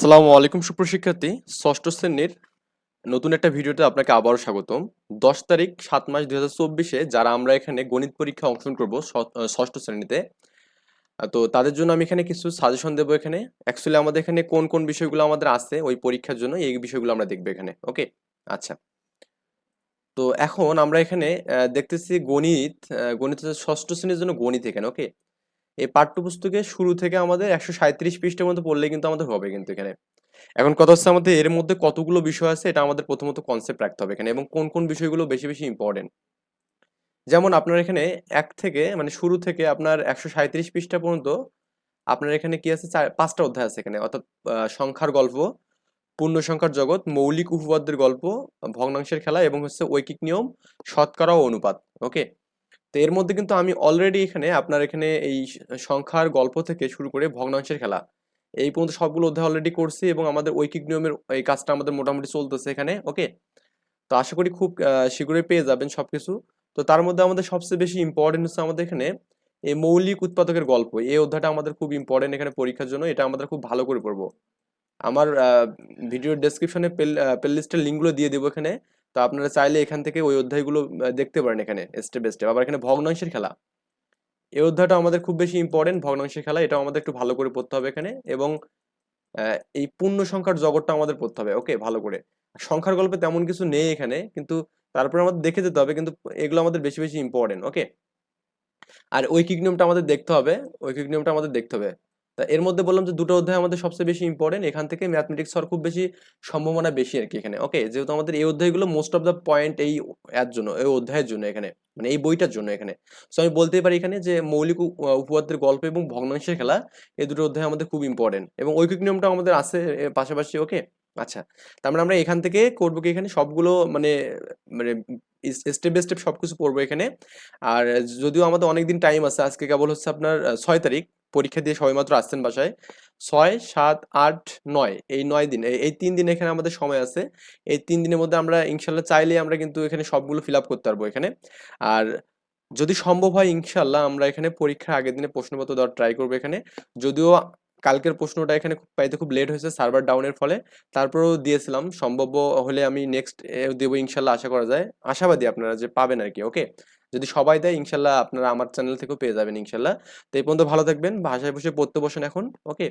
আসসালামু আলাইকুম সুপ্রশিক্ষার্থী ষষ্ঠ শ্রেণির নতুন একটা ভিডিওতে আপনাকে আবারও স্বাগতম। দশ তারিখ, সাত মাস দুই হাজার চব্বিশে যারা আমরা এখানে গণিত পরীক্ষা অংশগ্রহণ করব ষষ্ঠ শ্রেণীতে তো তাদের জন্য আমি এখানে কিছু সাজেশন দেবো এখানে। অ্যাকচুয়ালি আমাদের এখানে কোন কোন বিষয়গুলো আমাদের আছে ওই পরীক্ষার জন্য, এই বিষয়গুলো আমরা দেখব এখানে ওকে আচ্ছা। তো এখন আমরা এখানে দেখতেছি গণিত গণিত ষষ্ঠ শ্রেণির জন্য গণিত এখানে ওকে এই পাঠ্যপুস্তকে শুরু থেকে আমাদের একশো সাঁত্রিশ পৃষ্ঠের মধ্যে পড়লে কিন্তু আমাদের হবে কিন্তু এখানে। এখন কথা হচ্ছে আমাদের এর মধ্যে কতগুলো বিষয় আছে, এটা আমাদের প্রথমত কনসেপ্ট রাখতে হবে এখানে এবং কোন কোন বিষয়গুলো বেশি বেশি ইম্পর্টেন্ট যেমন আপনার এখানে এক থেকে মানে শুরু থেকে আপনার একশো সাঁত্রিশ পৃষ্ঠা পর্যন্ত আপনার এখানে কি আছে? পাঁচটা অধ্যায় আছে এখানে। অর্থাৎ সংখ্যার গল্প, পূর্ণ সংখ্যার জগৎ, মৌলিক উপপাদ্যের গল্প, ভগ্নাংশের খেলা এবং হচ্ছে ঐকিক নিয়ম, শতকরা ও অনুপাত ওকে তো এর মধ্যে কিন্তু আমি অলরেডি এখানে আপনার এখানে এই সংখ্যার গল্প থেকে শুরু করে ভগ্নাংশের খেলা, এই পর্যন্ত সবগুলো অধ্যায় অলরেডি করছি এবং আমাদের ঐকিক নিয়মের এই কাজটা আমাদের মোটামুটি চলতেছে এখানে ওকে তো আশা করি খুব শীঘ্রই পেয়ে যাবেন সবকিছু। তো তার মধ্যে আমাদের সবচেয়ে বেশি ইম্পর্টেন্ট হচ্ছে আমাদের এখানে এই মৌলিক উৎপাদকের গল্প, এই অধ্যায়টা আমাদের খুব ইম্পর্টেন্ট এখানে পরীক্ষার জন্য, এটা আমাদের খুব ভালো করে পড়ব। আমার ভিডিওর ডেসক্রিপশনে প্লে লিস্টের লিঙ্কগুলো দিয়ে দেবো এখানে। তো আপনারা চাইলে এখান থেকে ওই অধ্যায়গুলো দেখতে পারেন এখানে স্টেপ বাই স্টেপ আবার এখানে ভগ্নাংশের খেলা। এই অধ্যায়টা আমাদের খুব বেশি ইম্পর্টেন্ট ভগ্নাংশের খেলা। এটাও আমাদের একটু ভালো করে পড়তে হবে এখানে এবং এই পূর্ণ সংখ্যার জগৎটা আমাদের পড়তে হবে। ওকে ভালো করে। সংখ্যার গল্পে তেমন কিছু নেই এখানে, কিন্তু তারপরে আমাদের দেখে যেতে হবে, কিন্তু এগুলো আমাদের বেশি বেশি ইম্পর্টেন্ট ওকে আর ঐকিক নিয়মটা আমাদের দেখতে হবে, ঐকিক নিয়মটা আমাদের দেখতে হবে। তা এর মধ্যে বললাম যে দুটো অধ্যায় আমাদের সবচেয়ে বেশি ইম্পর্টেন্ট এখান থেকে ম্যাথমেটিক্স হওয়ার খুব বেশি সম্ভাবনা বেশি আর কি এখানে ওকে যেহেতু আমাদের এই অধ্যায়গুলো মোস্ট অফ দ্য পয়েন্ট এই এর জন্য, এই অধ্যায়ের জন্য এখানে মানে এই বইটার জন্য এখানে। সো আমি বলতেই পারি এখানে যে মৌলিক উপ- উপপাদ্যের গল্প এবং ভগ্নাংশের খেলা এই দুটো অধ্যায় আমাদের খুব ইম্পর্টেন্ট এবং ঐকিক নিয়মটা আমাদের আছে পাশাপাশি ওকে আচ্ছা তার মানে আমরা এখান থেকে করব কি এখানে সবগুলো মানে মানে স্টেপ বাই স্টেপ সবকিছু পড়ব এখানে। আর যদিও আমাদের অনেক দিন টাইম আছে, আজকে কেবল হচ্ছে আপনার ছয় তারিখ পরীক্ষা দিয়ে সবেমাত্র আসছেন বাসায়। ছয়, সাত, আট, নয়, এই নয় দিন এই- তিন দিন এখানে আমাদের সময় আছে। এই তিন দিনের মধ্যে আমরা ইনশাল্লাহ চাইলে আমরা কিন্তু এখানে সবগুলো ফিল আপ করতে পারব এখানে। আর যদি সম্ভব হয় ইনশাল্লাহ আমরা এখানে পরীক্ষার আগের দিনে প্রশ্নপত্র দেওয়ার ট্রাই করব এখানে। যদিও কালকের প্রশ্নটা এখানে খুব, পাইতে খুব লেট হয়েছে সার্ভার ডাউনের ফলে। তারপরেও দিয়েছিলাম সম্ভব হলে আমি নেক্সট দেবো, ইনশাল্লাহ আশা করা যায়। আশাবাদী আপনারা যে পাবেন আর কি ওকে যদি সবাই দেয়, ইনশাল্লাহ আপনারা আমার চ্যানেল থেকেও পেয়ে যাবেন, ইনশাল্লাহ। তো এই পর্যন্ত ভালো থাকবেন ভাষায় বসে পড়তে বসেন এখন ওকে